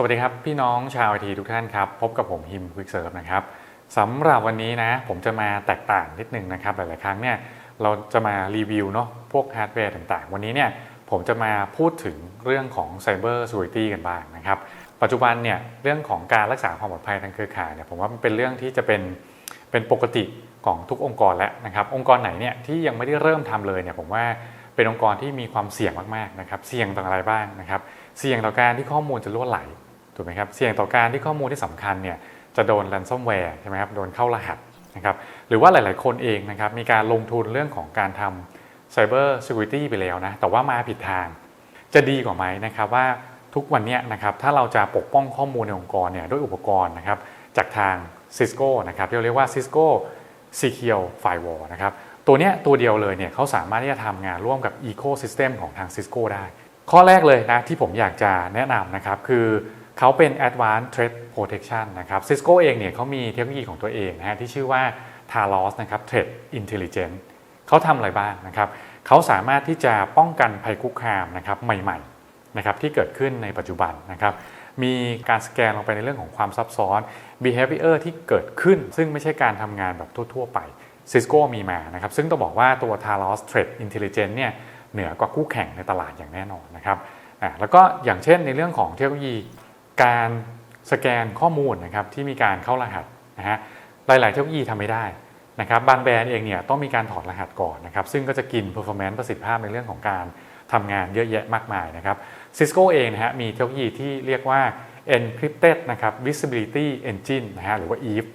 สวัสดีครับ พี่น้องชาวไอทีทุกท่านครับ พบกับผมฮิมควิกเซิร์ฟนะครับสำหรับวันนี้นะผมจะมาแตกต่างนิดนึงนะครับ หลาย ๆ ครั้งเนี่ยเราจะมารีวิวเนาะพวกฮาร์ดแวร์ต่าง ๆ วันนี้เนี่ยผมจะมาพูดถึงเรื่องของ Cyber Security กันบ้างนะครับ ปัจจุบันเนี่ยเรื่องของการรักษาความปลอดภัยทางเครือข่ายเนี่ยผมว่ามันเป็นเรื่องที่จะเป็นเป็นปกติของทุกองค์กรแล้วนะครับ องค์กรไหนเนี่ยที่ยังไม่ได้เริ่มทำเลยเนี่ยผมว่าเป็นองค์กรที่มีความเสี่ยงมาก ๆ นะครับ เสี่ยงต่ออะไรบ้างนะครับ เสี่ยงต่อการที่ข้อมูลจะล่วไหล ถูกไหมครับเสี่ยงต่อการที่ข้อมูลที่สำคัญเนี่ยจะโดน ransomware ใช่ไหมครับโดนเข้ารหัสนะครับหรือว่าหลาย ๆ คนเองนะครับมีการลงทุนเรื่องของการทำ cyber security ไปแล้วนะแต่ว่ามาผิดทาง จะดีกว่าไหมนะครับว่าทุกวันนี้นะครับถ้าเราจะปกป้องข้อมูลในองค์กรเนี่ยด้วยอุปกรณ์นะครับจากทาง Cisco นะครับที่เราเรียกว่า Cisco Secure Firewall นะครับตัวเนี้ยตัวเดียวเลยเนี่ยเขาสามารถที่จะทำงานร่วมกับ Ecosystem ของทาง Cisco ได้ ข้อแรกเลยนะที่ผมอยากจะแนะนำนะครับคือ เขาเป็น Advanced Threat Protection นะครับ Cisco เองเนี่ยเขามีเทคโนโลยีของตัวเองนะฮะที่ชื่อว่า Talos นะครับ Threat Intelligence เขาทำอะไรบ้างนะครับเขาสามารถที่จะป้องกันภัยคุกคามนะครับใหม่ๆนะครับที่เกิดขึ้นในปัจจุบันนะครับมีการสแกนลงไปในเรื่องของความซับซ้อน behavior ที่เกิดขึ้น ซึ่งไม่ใช่การทำงานแบบทั่ว ๆ ไป Cisco มีมานะครับซึ่งต้องบอกว่าตัว Talos Threat Intelligence เนี่ยเหนือกว่าคู่แข่งในตลาดอย่างแน่นอนนะครับอ่าแล้วก็อย่างเช่นในเรื่องของเทคโนโลยี การสแกนข้อมูลนะครับที่มีการเข้ารหัสนะฮะหลาย ๆ เทคโนโลยีทำไม่ได้นะครับบางแบรนด์เองเนี่ยต้องมีการถอดรหัสก่อนนะครับซึ่งก็จะกิน performance ประสิทธิภาพในเรื่องของการทำงานเยอะแยะมากมายนะครับ Cisco เองนะฮะมีเทคโนโลยีที่เรียกว่า encrypted นะครับ visibility engine นะฮะหรือว่า EVE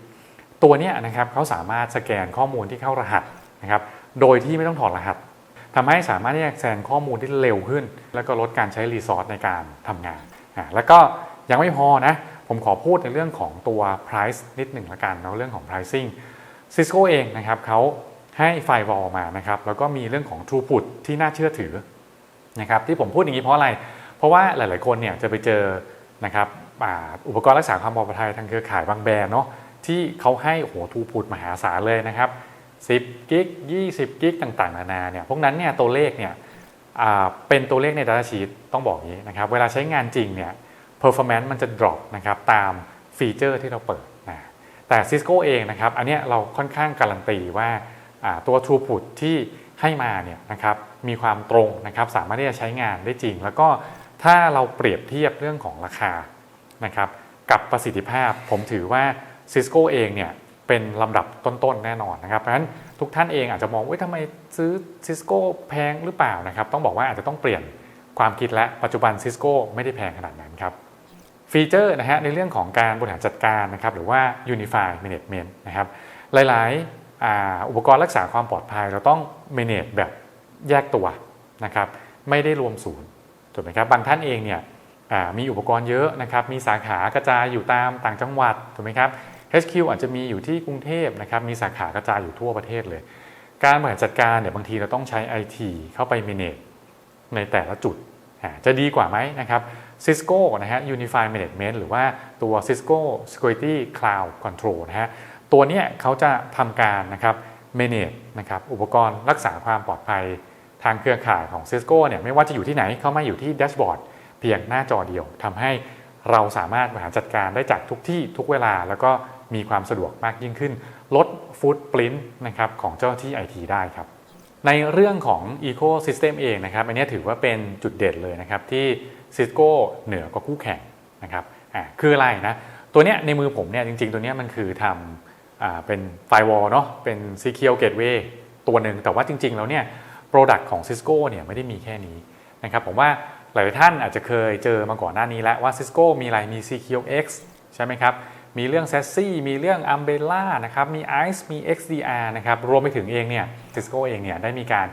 ตัวเนี้ยนะครับเขาสามารถสแกนข้อมูลที่เข้ารหัสนะครับโดยที่ไม่ต้องถอดรหัสทำให้สามารถที่จะแซนข้อมูลที่เร็วขึ้น แล้วก็ลดการใช้รีซอสในการทำงาน แล้วก็ ยังไม่พอนะ ผมขอพูดในเรื่องของตัว price นิดหนึ่งละกันเนาะเรื่องของ pricing Cisco เองนะครับเขาให้ไฟวอลมานะครับแล้วก็มีเรื่องของ throughput ที่น่าเชื่อถือนะครับที่ผมพูดอย่างนี้เพราะอะไร เพราะว่าหลาย ๆ คนเนี่ยจะไปเจอนะครับอุปกรณ์รักษาความปลอดภัยทางเครือข่ายบางแบรนด์เนาะที่เขาให้โอ้โหทูพุตมหาศาลเลยนะครับ 10 กิก 20 กิกต่างๆ นานาเนี่ยพวกนั้นเนี่ยตัวเลขเนี่ยเป็นตัวเลขใน Data Sheet ต้องบอกงี้นะครับ เวลาใช้งานจริงเนี่ย performance มันจะ drop นะครับตามฟีเจอร์ที่เราเปิดนะแต่ Cisco เองนะครับอันนี้เราค่อนข้างการันตีว่าอ่าตัว throughput ที่ให้มาเนี่ยนะครับมีความตรงนะครับสามารถที่จะใช้งานได้จริง แล้วก็ถ้าเราเปรียบเทียบเรื่องของราคานะครับกับประสิทธิภาพผมถือว่า Cisco เองเนี่ยเป็นลำดับต้นๆแน่นอนนะครับเพราะฉะนั้นทุกท่านเองอาจจะมองว่าทำไมซื้อ Cisco แพงหรือเปล่านะครับต้องบอกว่าอาจจะต้องเปลี่ยนความคิดและปัจจุบัน Cisco ไม่ได้แพงขนาดนั้นครับ ฟีเจอร์นะฮะในเรื่องของการบริหารจัดการนะครับหรือว่า Unify Management นะครับหลายๆอุปกรณ์รักษาความปลอดภัย เราต้อง manage แบบแยกตัวนะครับไม่ได้รวมศูนย์ถูกไหมครับบางท่านเองเนี่ยมีอุปกรณ์เยอะนะครับมีสาขากระจายอยู่ตามต่างจังหวัดถูกไหมครับ HQ อาจจะมีอยู่ที่กรุงเทพนะครับมีสาขากระจายอยู่ทั่วประเทศเลย การบริหารจัดการเนี่ยบางทีเราต้องใช้ IT เข้าไป manage ในแต่ละจุดจะดีกว่าไหมนะครับ Cisco นะฮะ Unified Management หรือว่าตัว Cisco Security Cloud Control นะฮะ ตัวนี้เขาจะทำการนะครับ manage นะครับอุปกรณ์รักษาความปลอดภัยทางเครือข่ายของ Cisco เนี่ยไม่ว่าจะอยู่ที่ไหนเข้ามาอยู่ที่แดชบอร์ดเพียงหน้าจอเดียวทำให้เราสามารถบริหารจัดการได้จากทุกที่ทุกเวลา แล้วก็มีความสะดวกมากยิ่งขึ้น ลดฟุตปรินต์นะครับของเจ้าหน้าที่ IT ได้ครับ ในเรื่องของ Ecosystem เองนะครับอันนี้ถือว่าเป็นจุดเด่นเลยนะครับที่ Cisco เหนือกว่าคู่แข่งนะครับอ่าคืออะไรนะตัวเนี้ยในมือผมเนี่ยจริงๆ ตัวเนี้ยมันคือทำอ่าเป็น Firewall เนาะเป็น Secure Gateway ตัวหนึ่งแต่ว่าจริง ๆ แล้วเนี่ย Product ของ Cisco เนี่ยไม่ได้มีแค่นี้นะครับผมว่าหลายท่านอาจจะเคยเจอมาก่อนหน้านี้แล้วว่า Cisco มีอะไรมี Secure X ใช่ไหมครับ มีเรื่อง s a s s y มีเรื่อง Umbrella นะครับมี ICE มี XDR นะครับรวมไปถึงเองเนี่ย Cisco เองเนี่ยได้มีการ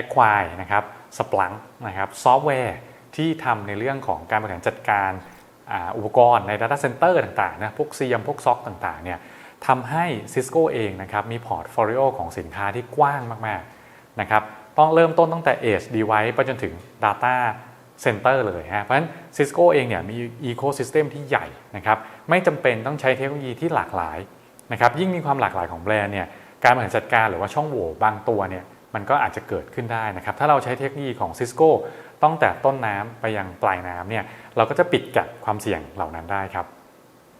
acquire นะครับ Splunk นะครับซอฟต์แวร์ที่ทำในเรื่องของการบริหารจัดการอ,าอุปกรณ์ใน Data Center ต่างๆนะพวก CM พวก SOC ต่างๆเนี่ยทำให้ Cisco เองนะครับมีพอร์ตโฟลิโอของสินค้าที่กว้างมากๆนะครับต้องเริ่มต้นตั้งแต่ Edge Device ไปจนถึง Data Center เลยฮะเพราะฉะนั้น Cisco เองเนี่ยมี Ecosystem ที่ใหญ่นะครับไม่จำเป็นต้องใช้เทคโนโลยีที่หลากหลายนะครับยิ่งมีความหลากหลายของแบรนด์เนี่ยการบริหารจัดการหรือว่าช่องโหว่บางตัวเนี่ยมันก็อาจจะเกิดขึ้นได้นะครับถ้าเราใช้เทคโนโลยีของ Cisco ตั้งแต่ต้นน้ำไปยังปลายน้ำเนี่ยเราก็จะปิดกัดความเสี่ยงเหล่านั้นได้ครับ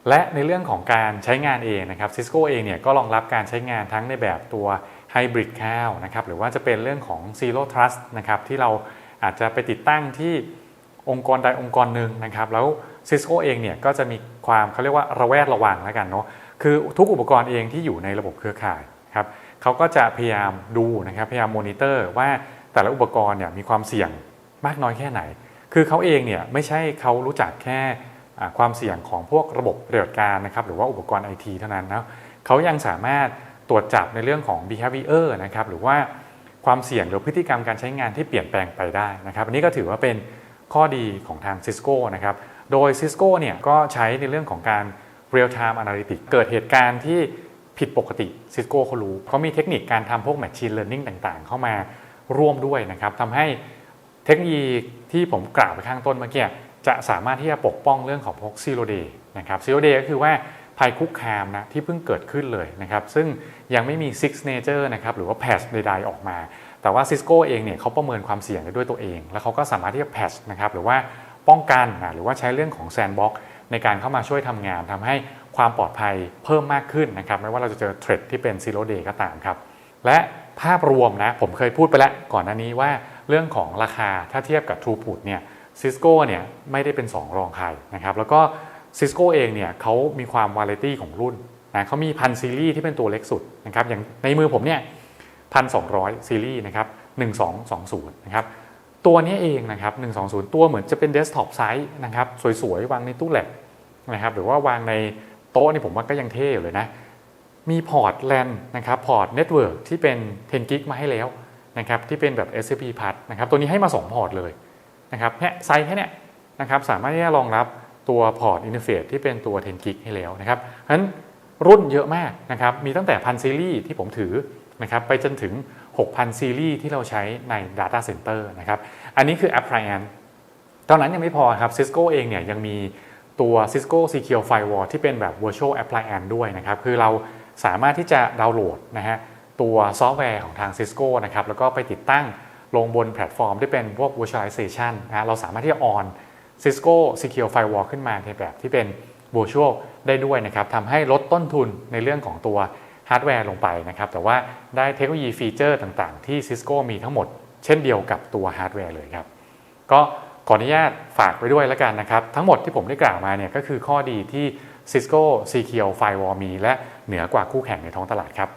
และในเรื่องของการใช้งานเองนะครับ Cisco เองเนี่ยก็รองรับการใช้งานทั้งในแบบตัว Hybrid Cloud นะครับหรือว่าจะเป็นเรื่องของ Zero Trust นะครับที่เรา อาจจะไปติดตั้งที่องค์กรใดองค์กรหนึ่งนะครับ แล้ว Cisco เองเนี่ยก็จะมีความเขาเรียกว่าระแวดระวังแล้วกันเนาะคือทุกอุปกรณ์เองที่อยู่ในระบบเครือข่ายครับเขาก็จะพยายามดูนะครับพยายามมอนิเตอร์ว่าแต่ละอุปกรณ์เนี่ยมีความเสี่ยงมากน้อยแค่ไหน คือเขาเองเนี่ยไม่ใช่เขารู้จักแค่ความเสี่ยงของพวกระบบปฏิบัติการนะครับหรือว่าอุปกรณ์ไอทีเท่านั้นนะเขายังสามารถตรวจจับในเรื่องของ behavior นะครับหรือว่า ความเสี่ยงหรือพฤติกรรมการใช้งานที่เปลี่ยนแปลงไปได้นะครับอันนี้ก็ถือว่าเป็นข้อดีของทาง Cisco นะครับโดย Cisco เนี่ยก็ใช้ในเรื่องของการ real time analytics เกิดเหตุการณ์ที่ผิดปกติ Cisco เขารู้เขามีเทคนิคการทำพวก machine learning ต่างๆ เข้ามาร่วมด้วยนะครับทำให้เทคโนโลยีที่ผมกล่าวไปข้างต้นเมื่อกี้จะสามารถที่จะปกป้องเรื่องของพวก zero day นะครับ zero day ก็คือว่า ภัยคุกคามนะที่เพิ่งเกิดขึ้นเลยนะครับซึ่งยังไม่มี six nature นะครับหรือว่า patch ใดๆออกมา แต่ว่า Cisco เองเนี่ยเขาประเมินความเสี่ยงได้ด้วยตัวเอง แล้วเขาก็สามารถที่จะ patch นะครับหรือว่าป้องกันนะหรือว่าใช้เรื่องของ sandbox ในการเข้ามาช่วยทำงานทำให้ความปลอดภัยเพิ่มมากขึ้นนะครับไม่ว่าเราจะเจอเทรดที่เป็น zero day ก็ตามครับและภาพรวมนะผมเคยพูดไปแล้วก่อนหน้านี้ว่าเรื่องของราคาถ้าเทียบกับ Throughput เนี่ย Cisco เนี่ยไม่ได้เป็น 2 รองใครนะครับแล้วก็ Cisco เองเนี่ยเขามีความวาไรตี้ของรุ่นนะเขามีพันซีรีส์ที่เป็นตัวเล็กสุดนะครับอย่างในมือผมเนี่ยพันสองร้อยซีรีส์นะครับ1220นย์นะครับตัวนี้เองนะครับ120ตัวเหมือนจะเป็นเดสก์ท็อปไซส์นะครับสวยๆ วางในตู้แล็บนะครับหรือว่าวางในโต๊ะนี่ผมว่าก็ยังเท่อยู่เลยนะมีพอร์ตแลนนะครับพอร์ตเน็ตเวิร์กที่เป็น10กิกมาให้แล้วนะครับที่เป็นแบบ SCP พัดนะครับตัวนี้ให้มา 2 พอร์ตเลยนะครับเนี่ยไซส์แค่เนี้ยนะครับสามารถที่จะรองรับ ตัวพอร์ตอินเทอร์เฟซที่เป็นตัว 10 กิกให้แล้วนะครับเพราะฉะนั้นรุ่นเยอะมากนะครับ มีตั้งแต่พันซีรีส์ที่ผมถือนะครับไปจนถึง 6,000 ซีรีส์ที่เราใช้ใน Data Center นะครับ อันนี้คือ Appliance ตอนนั้นยังไม่พอครับ Cisco เองเนี่ยยังมีตัว Cisco Secure Firewall ที่เป็นแบบ Virtual Appliance ด้วยนะครับ คือเราสามารถที่จะดาวน์โหลดนะฮะตัวซอฟต์แวร์ของทาง Cisco นะครับ แล้วก็ไปติดตั้งลงบนแพลตฟอร์มที่เป็นพวก Virtualization นะฮะเราสามารถที่จะ on Cisco Secure Firewall ขึ้นมาในแบบที่เป็น Virtual ได้ด้วยนะครับทำให้ลดต้นทุนในเรื่องของตัวฮาร์ดแวร์ลงไปนะครับ แต่ว่าได้เทคโนโลยีฟีเจอร์ต่างๆ ที่ Cisco มีทั้งหมด เช่นเดียวกับตัวฮาร์ดแวร์เลยครับ ก็ขออนุญาตฝากไว้ด้วยแล้วกันนะครับ ทั้งหมดที่ผมได้กล่าวมาเนี่ยก็คือข้อดีที่ Cisco Secure Firewall มีและเหนือกว่าคู่แข่งในท้องตลาดครับ